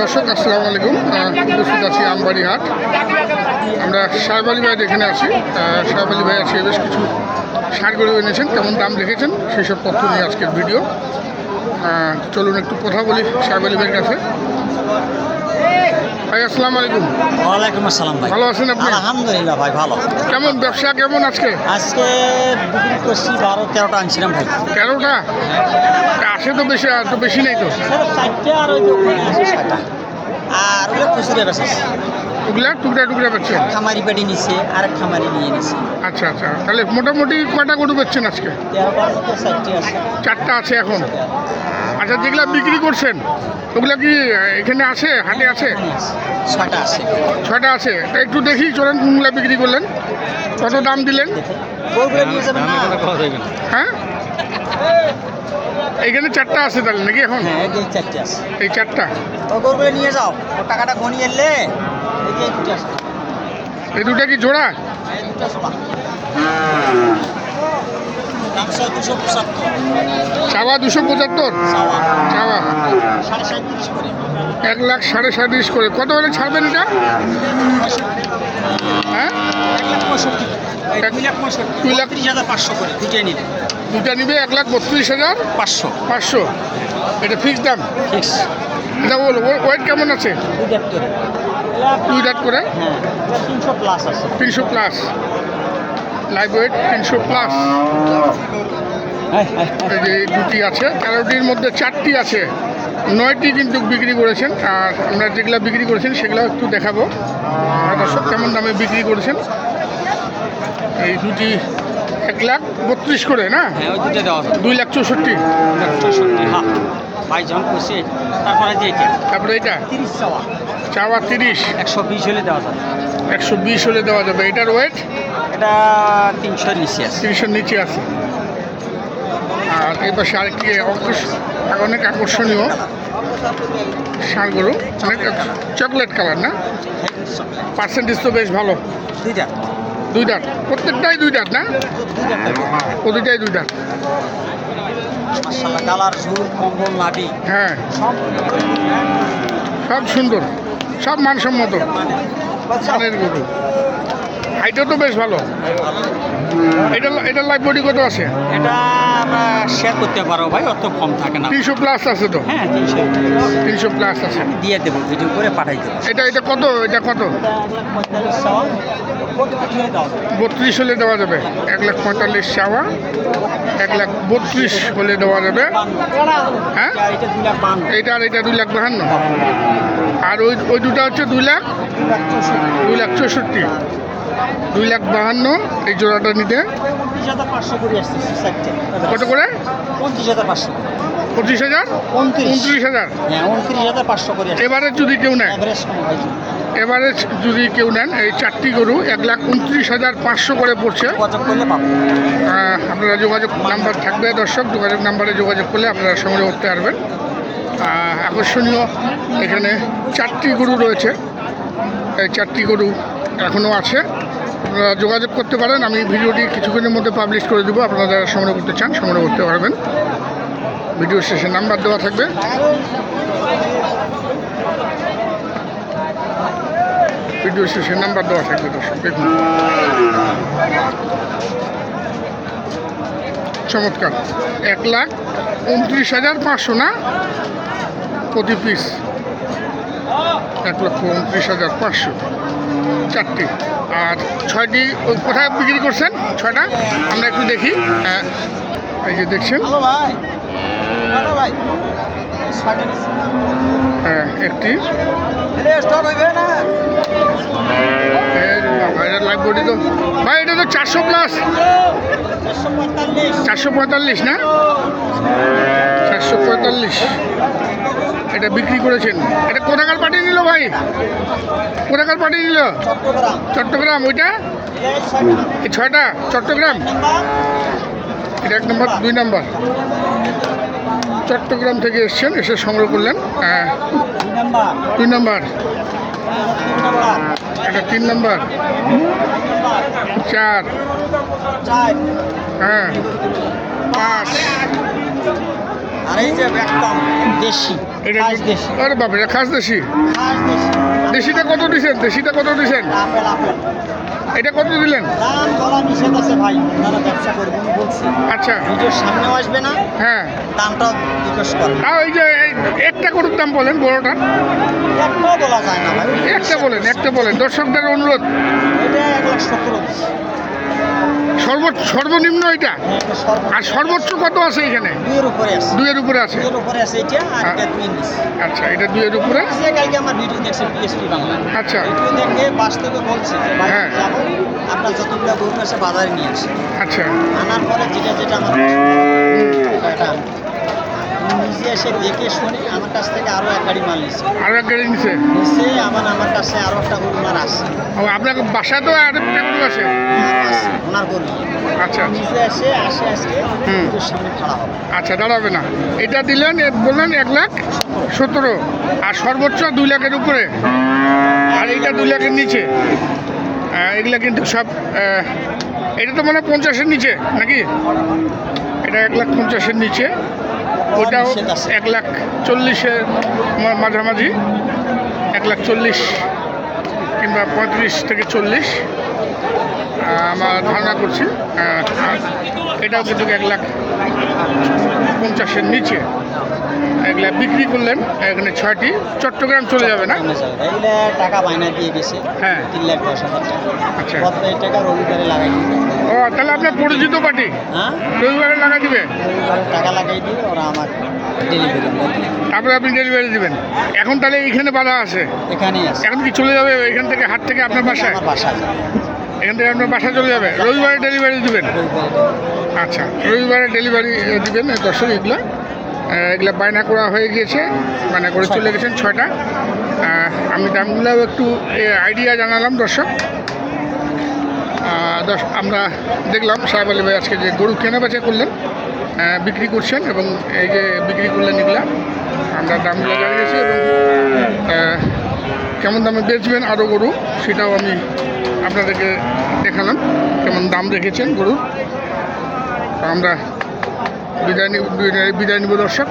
দর্শক, আসসালাম আলাইকুম। উপস্থিত আছি আমবাড়িহাট। আমরা সাহেব আলী এখানে আছি। সাহেব আলী ভাই আছে বেশ কিছু সার এনেছেন, কেমন দাম রেখেছেন সেই সব তথ্য নিয়ে আজকের ভিডিও। চলুন একটু কথা বলি সাহেব আলী ভাইয়ের কাছে। ভাই আসসালামু আলাইকুম। ওয়ালাইকুম আসসালাম ভাই। ভালো আছেন আপনি? আলহামদুলিল্লাহ ভাই ভালো। কেমন ব্যবসা কেমন আজকে? আজকে বিক্রি করছি বারো তেরোটা আনছিলাম ভাই। তেরোটা? আসে তো বেশি আর তো বেশি নেই তো। চারটে আর ওই আর ওগুলো খুচরে বেশ ওগুলা টুকরা টুকরা পাচ্ছেন খামারি পেটি নিছে আর এক খামারি নিয়ে নিছে। আচ্ছা আচ্ছা। তাহলে মোটামুটি কয়টা গরু পাচ্ছেন আজকে? চারটে আছে। এখন? আচ্ছা যেগুলা বিক্রি করছেন ওগুলা কি এখানে আছে? হাটে আছে? এখানে আছে। ছয়টা আছে। তা একটু দেখি চলেন কোনগুলা বিক্রি করলেন। কত দাম দিলেন? বউগুলো নিয়ে যাবেন না। হ্যাঁ? এখানে চারটা আছে তাহলে নাকি এখন? হ্যাঁ এই চারটে এই চারটা? ও নিয়ে যাও। টাকাটা গনিয়ে এলে এই দুটো কি জোড়া? চাওয়া দুশো পঁচাত্তর? চাওয়া। এক লাখ সাড়ে সাঁত্রিশ করে। কত হলে ছাড়বেন এটা? হ্যাঁ? দুই লাখ পঁয়ষট্টি দুই লাখ- ত্রিশ হাজার পাঁচশো করে দুইটাই নিলে দুটা নিবে এক লাখ বত্রিশ হাজার? পাঁচশো। পাঁচশো। এটা ফিক্স দাম? ফিক্স এটা বল ওয়েট কেমন আছে? দুই করে দাঁত করে? হ্যাঁ তিনশো প্লাস আছে। তিনশো প্লাস লাইভ ওয়েট তিনশো প্লাস যে দুটি আছে তেরোটির মধ্যে চারটি আছে। নয়টি কিন্তু বিক্রি করেছেন আর আমরা যেগুলো বিক্রি করেছেন সেগুলো একটু দেখাবো। আর দর্শক কেমন দামে বিক্রি করেছেন? এই দুটি এক লাখ বত্রিশ করে না? হ্যাঁ দুই লাখ চৌষট্টি। চৌষট্টি হ্যাঁ। ভাই করছে তারপরে যে এটা তারপরে এটা? তিরিশ চাওয়া। চাওয়া তিরিশ? একশো বিশ হলে দেওয়া যাবে। একশো বিশ হলে দেওয়া যাবে। এটার ওয়েট এটা তিনশো নিচে আছে। তিনশোর নিচে আছে। আর এই পাশে আরেকটি অনেক আকর্ষণীয় গরু। অনেক চকলেট কালার না? পার্সেন্টেজ তো বেশ ভালো। দুইটা দুই দাঁত। প্রত্যেকটাই দুই দাঁত না? প্রতিটাই দুই দাঁত। মার্শাল্লাহ কালার ঝুল কম্বল নাবি হ্যাঁ। সব সব সুন্দর সব মানসম্মত। মানের গরু হাইটও তো বেশ ভালো। এটা এটা লাইফ বডি কত আছে? এটা আমরা শেয়ার করতে পারো ভাই অত কম থাকে না। তিনশো প্লাস আছে তো? হ্যাঁ তিনশো তিনশো প্লাস আছে। আমি দিয়ে দেবো ভিডিও করে পাঠাই দেবো। এটা এটা কত? এটা কত? বত্রিশ হলে দেওয়া যাবে। এক লাখ পঁয়তাল্লিশ চাওয়া এক লাখ বত্রিশ হলে দেওয়া যাবে। হ্যাঁ? এটা- আর এটা দুই লাখ বাহান্ন। আর ওই ওই দুটা হচ্ছে দুই লাখ? দুই লাখ চৌষট্টি। দুই লাখ বাহান্ন এই জোড়াটা নিতে। কত করে? হাজার পাঁচশো। পঁচিশ হাজার? উনত্রিশ। হাজার? হ্যাঁ এবারে যদি কেউ নেয়। অ্যাভারেজ এবারে যদি কেউ নেন এই চারটি গরু এক লাখ উনত্রিশ হাজার পাঁচশো করে পড়ছে। আপনারা যোগাযোগ নাম্বার থাকবে দর্শক যোগাযোগ নাম্বারে যোগাযোগ করলে আপনারা সংগ্রহ করতে পারবেন। আকর্ষণীয় এখানে চারটি গরু রয়েছে। এই চারটি গরু এখনও আছে। আপনারা যোগাযোগ করতে পারেন। আমি ভিডিওটি কিছুক্ষণের মধ্যে পাবলিশ করে দেবো। আপনারা যারা সংগ্রহ করতে চান, সংগ্রহ করতে পারবেন। ভিডিও শেষে নাম্বার দেওয়া থাকবে। ভিডিও শেষে নাম্বার দেওয়া থাকবে, দর্শক, দেখুন। চমৎকার। এক লাখ উনত্রিশ হাজার পাঁচশো না? প্রতি পিস এক লক্ষ উনত্রিশ হাজার পাঁচশো। চারটি। আর ছয়টি ওই কোথায় বিক্রি করছেন? ছয়টা? আমরা একটু দেখি। হ্যাঁ এই যে দেখছেন। হ্যাঁ একটি। লাইভ বডি তো। ভাই এটা তো চারশো প্লাস চারশো পঁয়তাল্লিশ না? চারশো পঁয়তাল্লিশ। এটা বিক্রি করেছেন। এটা কোথাকার পাঠিয়ে নিল ভাই? কোথাকার পাঠিয়ে নিল? চট্টগ্রাম ওইটা? এই ছয়টা? চট্টগ্রাম? এটা এক নম্বর দুই নম্বর। চট্টগ্রাম থেকে এসছেন এসে সংগ্রহ করলেন। হ্যাঁ, দুই নম্বর। এটা তিন নম্বর। চার। হ্যাঁ। পাঁচ। আর এই যে দেশি। এটা আরে বাবা এটা খাস দেশি দেশিটা কত দিছেন? দেশিটা কত দিছেন? এটা কত দিলেন? দাম বলা নিষেধ আছে ভাই আপনারা ব্যবসা করবেন বলছি। আচ্ছা। ভিডিওর সামনেও আসবে না হ্যাঁ। জিজ্ঞেস আর ওই যে একটা গরুর দাম বলেন বড়টা। একটাও বলা যায় না ভাই। একটা বলেন একটা বলেন। দর্শকদের অনুরোধ। এটা এক লাখ সতেরো সর্বোচ্চ সর্বনিম্ন এটা? সর্ব- আর সর্বোচ্চ কত আছে এখানে? দুইয়ের উপরে আছে। দুইয়ের উপরে আছে? দুইয়ের উপরে আছে এটা আর। এটা দুই আচ্ছা এটা দুইয়ের উপরে? সে কালকে আমার ভিডিও দেখছে পিএসপি বাংলা। আচ্ছা। ভিডিও দেখে বাস্তবে বলছে যে হ্যাঁ। যতগুলো গরু আছে বাজারে নিয়ে আসি। আচ্ছা। আনার পরে যেটা যেটা আমার। নিজে এসে দেখে শুনে আমার কাছ থেকে আরও এক গাড়ি মাল নিচ্ছে আরও এক গাড়ি নিচে নিচে আবার আমার কাছে আরও একটা গরু মার আসছে ও আপনার বাসা তো আর একটা গরু আছে? আসছে, ওনার গরু। আচ্ছা আচ্ছা। নিজে এসে আসে আজকে হুম। সামনে খাড়া হবে। আচ্ছা দাঁড়াবে না। এটা দিলেন এ বললেন এক লাখ সতেরো আর সর্বোচ্চ দুই লাখের উপরে। আর এইটা দুই লাখের নিচে। আহ, এগুলা কিন্তু সব আহ, এটা তো মানে পঞ্চাশের নিচে নাকি? এটা এক লাখ পঞ্চাশের নিচে। ওটাও। এক লাখ চল্লিশের মাঝামাঝি এক লাখ চল্লিশ কিংবা পঁয়ত্রিশ থেকে চল্লিশ আমরা ধারণা করছি এটাও কিন্তু এক লাখ পঞ্চাশের নিচে এগুলা বিক্রি করলেন এখানে ছয়টি চট্টগ্রাম চলে যাবে না টাকা বায়না দিয়ে গেছে হ্যাঁ। তিন লাখ দশ হাজার টাকা আচ্ছা। টাকা রবিবারে লাগাই তাহলে আপনার পরিচিত পার্টি। হ্যাঁ? রবিবারে লাগা দিবে। টাকা লাগাই দিয়ে ওরা আমার ডেলিভারি তারপরে আপনি ডেলিভারি দিবেন। এখন তাহলে এইখানে বাধা আছে। এখানেই আছে। এখন কি চলে যাবে এখান থেকে হাট থেকে আপনার বাসায়? আমার বাসা এখান থেকে আপনার বাসায় চলে যাবে। রবিবারে ডেলিভারি দিবেন। আচ্ছা রবিবারে ডেলিভারি দিবেন দর্শক এগুলো। এগুলো বায়না করা হয়ে গিয়েছে। বায়না করে চলে গেছেন ছয়টা। আমি দামগুলোও একটু আইডিয়া জানালাম দর্শক। আমরা দেখলাম সাহেব আলী ভাই আজকে যে গরু কেনা বেচা করলেন বিক্রি করছেন এবং এই যে বিক্রি করলেন এগুলা, আমরা দামগুলো জানিয়েছি এবং কেমন দামে বেচবেন আরও গরু সেটাও আমি আপনাদেরকে দেখালাম, কেমন দাম রেখেছেন গরুর আমরা বিদায় বিদায়- নিব দর্শক।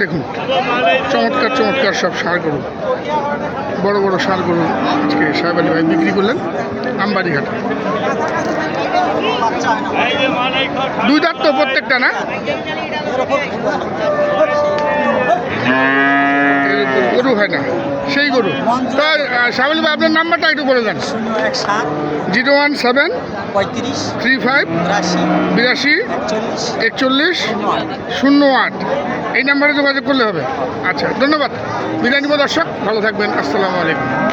দেখুন চমৎকার চমৎকার সব সার গরু। বড় বড় সার গরু আজকে সাহেব আলী ভাই বিক্রি করলেন আমবাড়ি ঘাটে বাচ্চা দুই দাঁত তো প্রত্যেকটা না? গরু হয় না সেই গরু। তো সাহেব ভাই আপনার নাম্বারটা একটু বলে দেন। জিরো ওয়ান সেভেন পঁয়ত্রিশ থ্রি ফাইভ বিরাশি একচল্লিশ শূন্য আট। এই নাম্বারে যোগাযোগ করলে হবে। আচ্ছা ধন্যবাদ। বিদায় নিব দর্শক ভালো থাকবেন। আসসালামু আলাইকুম।